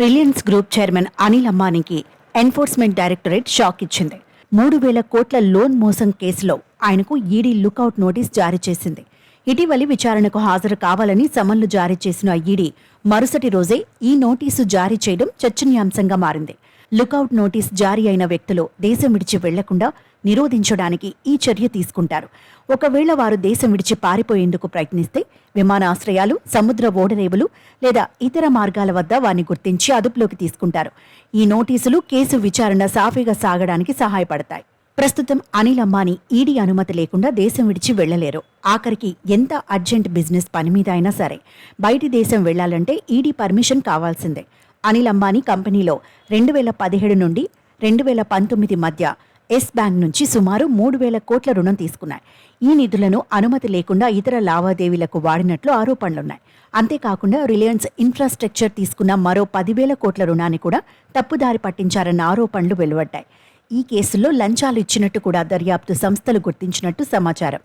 Reliance group chairman Anil అంబానీకి enforcement directorate shock ఇచ్చింది. మూడు వేల కోట్ల లోన్ మోసం కేసులో ఆయనకు ఈడీ లుకౌట్ నోటీస్ జారీ చేసింది. ఇటీవలి విచారణకు హాజరు కావాలని సమన్లు జారీ చేసిన ఈడీ మరుసటి రోజే ఈ నోటీసు జారీ చేయడం చర్చనీయాంశంగా మారింది. లుకౌట్ నోటీస్ జారీ అయిన వ్యక్తులు దేశం విడిచి వెళ్ళకుండా నిరోధించడానికి ఈ చర్య తీసుకుంటారు. ఒకవేళ వారు దేశం విడిచి పారిపోయేందుకు ప్రయత్నిస్తే విమానాశ్రయాలు సముద్ర ఓడరేవులు లేదా ఇతర మార్గాల వద్ద వారిని గుర్తించి అదుపులోకి తీసుకుంటారు. ఈ నోటీసులు కేసు విచారణ సాఫీగా సాగడానికి సహాయపడతాయి. ప్రస్తుతం అనిల్ అంబానీ ఈడీ అనుమతి లేకుండా దేశం విడిచి వెళ్ళలేరు. ఆఖరికి ఎంత అర్జెంట్ బిజినెస్ పని మీద అయినా సరే బయటి దేశం వెళ్ళాలంటే ఈడీ పర్మిషన్ కావాల్సిందే. అనిల్ అంబానీ కంపెనీలో రెండు వేల పదిహేడు నుండి రెండు వేల పంతొమ్మిది మధ్య ఎస్ బ్యాంక్ నుంచి సుమారు మూడు వేల కోట్ల రుణం తీసుకున్నాయి. ఈ నిధులను అనుమతి లేకుండా ఇతర లావాదేవీలకు వాడినట్లు ఆరోపణలున్నాయి. అంతేకాకుండా రిలయన్స్ ఇన్ఫ్రాస్ట్రక్చర్ తీసుకున్న మరో పదివేల కోట్ల రుణాన్ని కూడా తప్పుదారి పట్టించారన్న ఆరోపణలు వెలువడ్డాయి. ఈ కేసుల్లో లంచాలు ఇచ్చినట్టు కూడా దర్యాప్తు సంస్థలు గుర్తించినట్టు సమాచారం.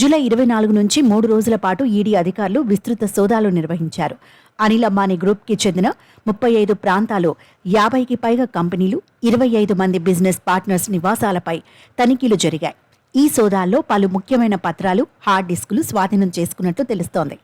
జూలై ఇరవై నాలుగు నుంచి మూడు రోజుల పాటు ఈడీ అధికారులు విస్తృత సోదాలు నిర్వహించారు. అనిల్ అంబానీ గ్రూప్కి చెందిన ముప్పై ఐదు ప్రాంతాలు యాభైకి పైగా కంపెనీలు ఇరవై ఐదు మంది బిజినెస్ పార్ట్నర్స్ నివాసాలపై తనిఖీలు జరిగాయి. ఈ సోదాల్లో పలు ముఖ్యమైన పత్రాలు హార్డ్ డిస్కులు స్వాధీనం చేసుకున్నట్లు తెలుస్తోంది.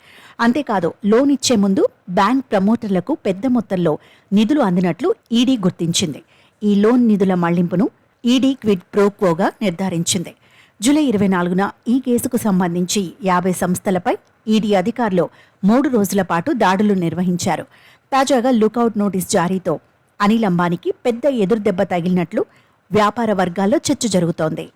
అంతేకాదు లోన్ ఇచ్చే ముందు బ్యాంక్ ప్రమోటర్లకు పెద్ద మొత్తంలో నిధులు అందినట్లు ఈడీ గుర్తించింది. ఈ లోన్ నిధుల మళ్ళింపును ఈడీ క్విడ్ ప్రోక్వోగా నిర్ధారించింది. జూలై ఇరవై నాలుగున ఈ కేసుకు సంబంధించి యాభై సంస్థలపై ఈడీ అధికారులు మూడు రోజుల పాటు దాడులు నిర్వహించారు. తాజాగా లుకౌట్ నోటీస్ జారీతో అనిల్ అంబానీకి పెద్ద ఎదురుదెబ్బ తగిలినట్లు వ్యాపార వర్గాల్లో చర్చ జరుగుతోంది.